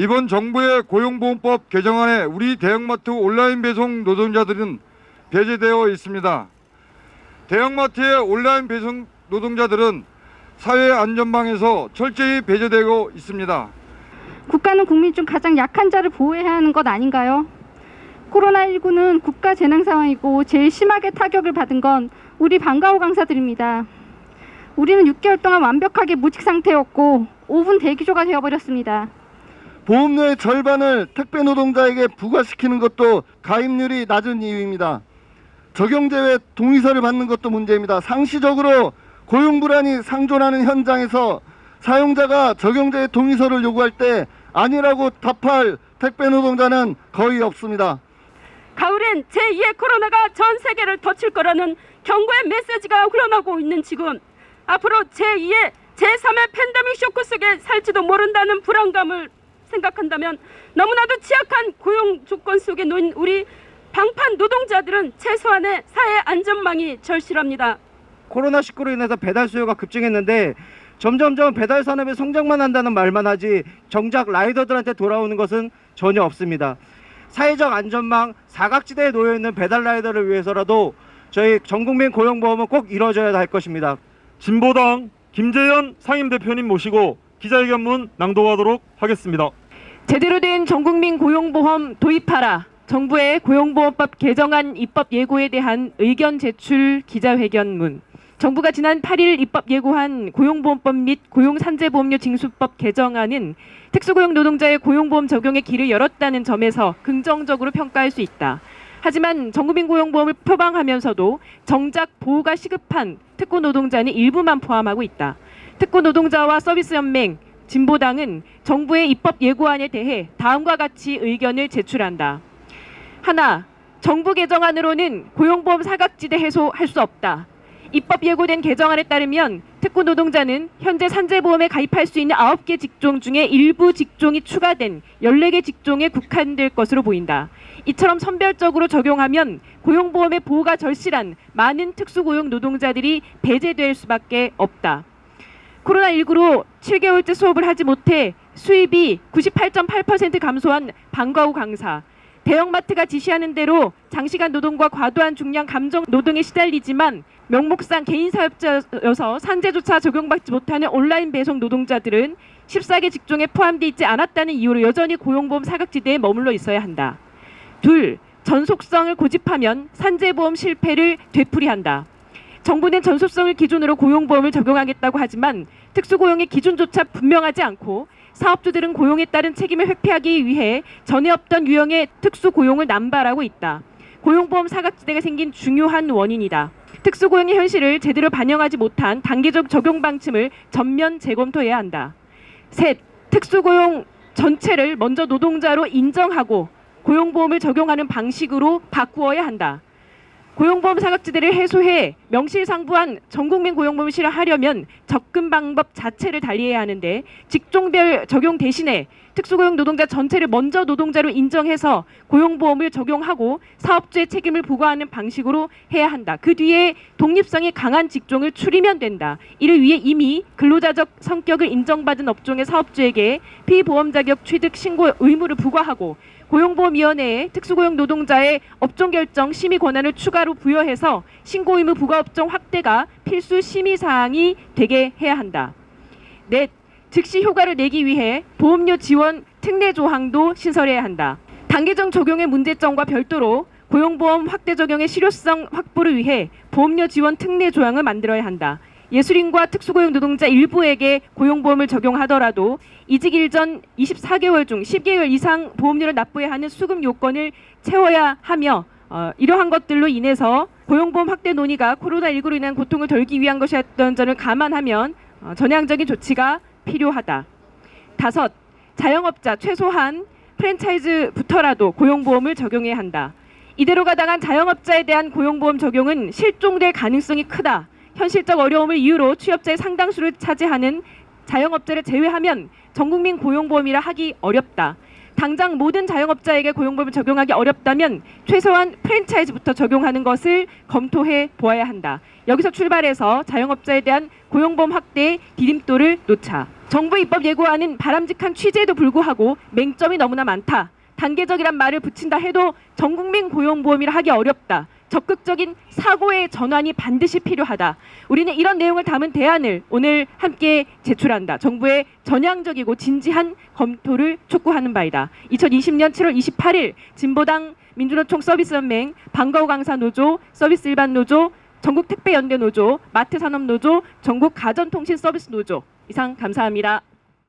이번 정부의 고용보험법 개정안에 우리 대형마트 온라인 배송 노동자들은 배제되어 있습니다. 대형마트의 온라인 배송 노동자들은 사회 안전망에서 철저히 배제되고 있습니다. 국가는 국민 중 가장 약한 자를 보호해야 하는 것 아닌가요? 코로나19는 국가 재난 상황이고 제일 심하게 타격을 받은 건 우리 방과후 강사들입니다. 우리는 6개월 동안 완벽하게 무직 상태였고 5분 대기조가 되어버렸습니다. 보험료의 절반을 택배 노동자에게 부과시키는 것도 가입률이 낮은 이유입니다. 적용제외 동의서를 받는 것도 문제입니다. 상시적으로 고용 불안이 상존하는 현장에서 사용자가 적용제의 동의서를 요구할 때 아니라고 답할 택배 노동자는 거의 없습니다. 가을엔 제2의 코로나가 전 세계를 덮칠 거라는 경고의 메시지가 흘러나오고 있는 지금 앞으로 제2의 제3의 팬데믹 쇼크 속에 살지도 모른다는 불안감을 생각한다면 너무나도 취약한 고용 조건 속에 놓인 우리 방판 노동자들은 최소한의 사회 안전망이 절실합니다. 코로나19로 인해서 배달 수요가 급증했는데 점점점 배달 산업의 성장만 한다는 말만 하지 정작 라이더들한테 돌아오는 것은 전혀 없습니다. 사회적 안전망 사각지대에 놓여 있는 배달 라이더를 위해서라도 저희 전국민 고용보험은 꼭 이루어져야 할 것입니다. 진보당 김재현 상임대표님 모시고 기자회견문 낭독하도록 하겠습니다. 제대로 된 전국민 고용보험 도입하라. 정부의 고용보험법 개정안 입법 예고에 대한 의견 제출 기자회견문. 정부가 지난 8일 입법 예고한 고용보험법 및 고용산재보험료 징수법 개정안은 특수고용 노동자의 고용보험 적용의 길을 열었다는 점에서 긍정적으로 평가할 수 있다. 하지만 전국민 고용보험을 표방하면서도 정작 보호가 시급한 특고 노동자는 일부만 포함하고 있다. 특고 노동자와 서비스 연맹, 진보당은 정부의 입법 예고안에 대해 다음과 같이 의견을 제출한다. 하나, 정부 개정안으로는 고용보험 사각지대 해소할 수 없다. 입법 예고된 개정안에 따르면 특고 노동자는 현재 산재보험에 가입할 수 있는 9개 직종 중에 일부 직종이 추가된 14개 직종에 국한될 것으로 보인다. 이처럼 선별적으로 적용하면 고용보험의 보호가 절실한 많은 특수고용 노동자들이 배제될 수밖에 없다. 코로나19로 7개월째 수업을 하지 못해 수입이 98.8% 감소한 방과후 강사, 대형마트가 지시하는 대로 장시간 노동과 과도한 중량 감정 노동에 시달리지만 명목상 개인 사업자여서 산재조차 적용받지 못하는 온라인 배송 노동자들은 14개 직종에 포함되어 있지 않았다는 이유로 여전히 고용보험 사각지대에 머물러 있어야 한다. 둘, 전속성을 고집하면 산재보험 실패를 되풀이한다. 정부는 전속성을 기준으로 고용보험을 적용하겠다고 하지만 특수고용의 기준조차 분명하지 않고 사업주들은 고용에 따른 책임을 회피하기 위해 전에 없던 유형의 특수고용을 남발하고 있다. 고용보험 사각지대가 생긴 중요한 원인이다. 특수고용의 현실을 제대로 반영하지 못한 단계적 적용 방침을 전면 재검토해야 한다. 셋, 특수고용 전체를 먼저 노동자로 인정하고 고용보험을 적용하는 방식으로 바꾸어야 한다. 고용보험 사각지대를 해소해 명실상부한 전국민 고용보험을 실현하려면 접근 방법 자체를 달리해야 하는데 직종별 적용 대신에 특수고용 노동자 전체를 먼저 노동자로 인정해서 고용보험을 적용하고 사업주의 책임을 부과하는 방식으로 해야 한다. 그 뒤에 독립성이 강한 직종을 추리면 된다. 이를 위해 이미 근로자적 성격을 인정받은 업종의 사업주에게 피보험 자격 취득 신고 의무를 부과하고 고용보험위원회에 특수고용 노동자의 업종 결정 심의 권한을 추가로 부여해서 신고 의무 부과 업종 확대가 필수 심의 사항이 되게 해야 한다. 넷, 즉시 효과를 내기 위해 보험료 지원 특례 조항도 신설해야 한다. 단계적 적용의 문제점과 별도로 고용보험 확대 적용의 실효성 확보를 위해 보험료 지원 특례 조항을 만들어야 한다. 예술인과 특수고용 노동자 일부에게 고용보험을 적용하더라도 이직 일전 24개월 중 10개월 이상 보험료를 납부해야 하는 수급 요건을 채워야 하며 어, 이러한 것들로 인해서 고용보험 확대 논의가 코로나19로 인한 고통을 덜기 위한 것이었던 점을 감안하면 어, 전향적인 조치가 필요하다. 다섯, 자영업자 최소한 프랜차이즈부터라도 고용보험을 적용해야 한다. 이대로 가다간 자영업자에 대한 고용보험 적용은 실종될 가능성이 크다. 현실적 어려움을 이유로 취업자의 상당수를 차지하는 자영업자를 제외하면 전국민 고용보험이라 하기 어렵다. 당장 모든 자영업자에게 고용보험을 적용하기 어렵다면 최소한 프랜차이즈부터 적용하는 것을 검토해 보아야 한다. 여기서 출발해서 자영업자에 대한 고용보험 확대의 디딤돌을 놓자. 정부 입법 예고안은 바람직한 취지에도 불구하고 맹점이 너무나 많다. 단계적이란 말을 붙인다 해도 전국민 고용보험이라 하기 어렵다. 적극적인 사고의 전환이 반드시 필요하다. 우리는 이런 내용을 담은 대안을 오늘 함께 제출한다. 정부의 전향적이고 진지한 검토를 촉구하는 바이다. 2020년 7월 28일 진보당 민주노총 서비스연맹 방과후 강사 노조 서비스 일반 노조 전국 택배 연대 노조 마트 산업 노조 전국 가전통신 서비스 노조 이상 감사합니다.